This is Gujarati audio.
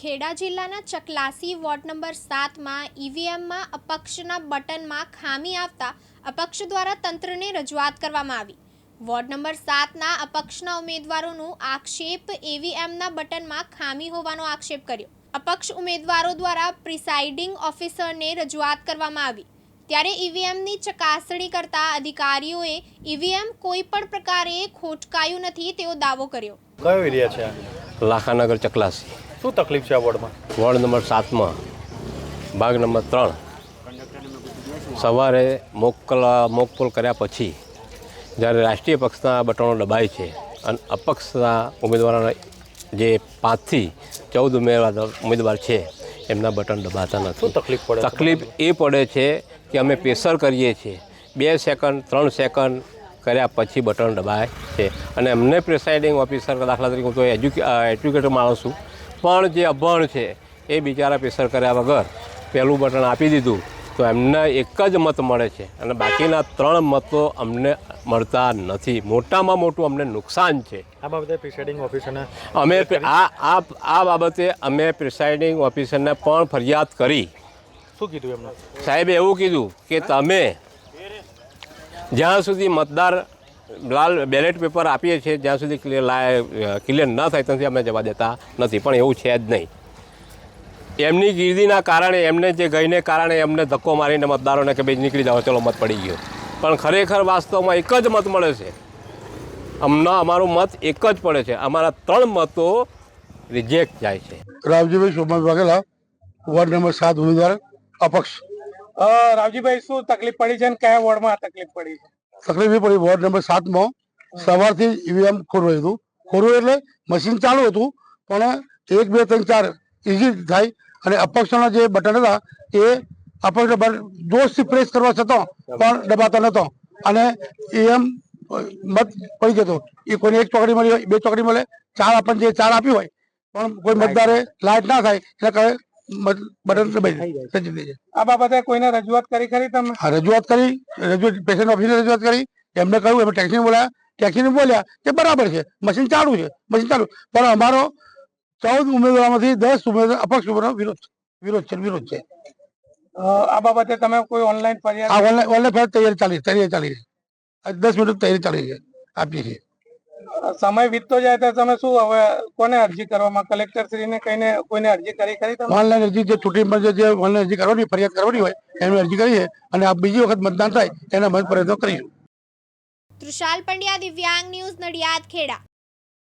ખેડા જિલ્લાના ચકલાસી વોર્ડ નંબર સાતમાં ઈવીએમમાં અપક્ષના બટનમાં ખામી આવતા અપક્ષ દ્વારા તંત્રને રજૂઆત કરવામાં આવી. વોર્ડ નંબર સાતના અપક્ષના ઉમેદવારોનું આક્ષેપ ઈવીએમના બટનમાં ખામી હોવાનો આક્ષેપ કર્યો. અપક્ષ ઉમેદવારો દ્વારા પ્રિસાઇડિંગ ઓફિસરને રજૂઆત કરવામાં આવી. ત્યારે ઈવીએમની ચકાસણી કરતા અધિકારીઓએ ઈવીએમ કોઈ પણ પ્રકારે ખોટકાયું નથી તેવો દાવો કર્યો. કયો એરિયા છે લાખાનગર ચકલાસી. શું તકલીફ છે આ વોર્ડમાં? વોર્ડ નંબર સાતમાં ભાગ નંબર ત્રણ. સવારે મોકલા મોકપોલ કર્યા પછી જ્યારે રાષ્ટ્રીય પક્ષના બટણો દબાય છે અને અપક્ષના ઉમેદવારોના જે પાંચથી ચૌદ ઉમેદવાર ઉમેદવાર છે એમના બટન દબાતા નથી. તકલીફ પડે તકલીફ એ પડે છે કે અમે પ્રેશર કરીએ છીએ. બે સેકન્ડ ત્રણ સેકન્ડ કર્યા પછી બટન દબાય છે. અને અમને પ્રિસાઇડિંગ ઓફિસર દાખલા તરીકે હું તો એજ્યુકે એજ્યુકેટર માણસ છું. પણ જે અભણ છે એ બિચારા પ્રેશર કર્યા વગર પહેલું બટન આપી દીધું તો એમને એક જ મત મળે છે અને બાકીના ત્રણ મતો અમને મળતા નથી. મોટામાં મોટું અમને નુકસાન છે. આ બાબતે પ્રિસાઇડિંગ ઓફિસરને અમે આ આ આ બાબતે અમે પ્રિસાઇડિંગ ઓફિસરને પણ ફરિયાદ કરી. શું કીધું એમને? સાહેબે એવું કીધું કે તમે જ્યાં સુધી મતદાર લાલ બેલેટ પેપર આપીએ છીએ જ્યાં સુધી ક્લિયર લાય ક્લિયર ન થાય ત્યાં સુધી અમે જવા દેતા નથી. પણ એવું છે જ નહીં. એમની ગીર્દીના કારણે એમને જે ગઈને કારણે એમને ધક્કો મારીને મતદારોને કે ભાઈ નીકળી જાઓ ચલો મત પડી ગયો. પણ ખરેખર વાસ્તવમાં એક જ મત મળે છે. અમને અમારું મત એક જ પડે છે. અમારા ત્રણ મતો રિજેક્ટ જાય છે. રાવજીભાઈ શોભા વાઘેલા વોર્ડ નંબર સાત ઉમેદવાર અપક્ષ. રાવજીભાઈ શું તકલીફ પડી છે અને કયા વોર્ડમાં તકલીફ પડી છે? તકલીફ પડી વોર્ડ નંબર સાતમાં. સવારથી ઈવીએમ ખોરવાયું હતું ખોરવું એટલે મશીન ચાલુ હતું, પણ એક, બે, ત્રણ, ચાર ઇઝી થાય અને અપક્ષના જે બટન હતા, એ અપક્ષ દોષથી પ્રેસ કરવા છતાં પણ દબાતા નહોતો. અને ઈએમ મત પડી જતો એ કોઈને એક ચોકડી મળી હોય, બે ચોકડી મળે, ચાર આપણને જે ચાર આપી હોય, પણ કોઈ મતદારે લાઇટ ના થાય, એના આ બાબતે કોઈને રજૂઆત કરી ખરી તમે? રજૂઆત કરી. રજૂઆત પેશન્ટ ઓફિસને રજૂઆત કરી. એમને કહ્યું એમને ટેક્સીને બોલાયા. ટેક્સીને બોલ્યા કે બરાબર છે. મશીન ચાલુ છે. મશીન ચાલુ. પણ અમારો ચૌદ ઉમેદવારોમાંથી દસ ઉમેદવાર અપક્ષ ઉમેદવારો વિરોધ વિરોધ છે વિરોધ છે. આ બાબતે તમે કોઈ ઓનલાઈન ફરિયાદ ઓનલાઈન ફરજ તૈયારી ચાલી તૈયારી ચાલી છે. આ દસ મિનિટ તૈયારી ચાલી છે. આપીએ છીએ. સમય વીતતો જાય તો તમે શું હવે કોને અરજી કરવામાં? કલેક્ટર શ્રીને કહીને કોઈને અરજી કરી ખરી તમે? ઓનલાઈન અરજી જે ચૂંટણી પર જે ઓનલાઈન અરજી કરવાની ફરિયાદ કરવાની હોય એની અરજી કરીએ અને આ બીજી વખત મતદાન થાય એના મત પ્રયત્નો કરીશું. તૃષાલ પંડ્યા દિવ્યાંગ ન્યૂઝ નડિયાદ ખેડા.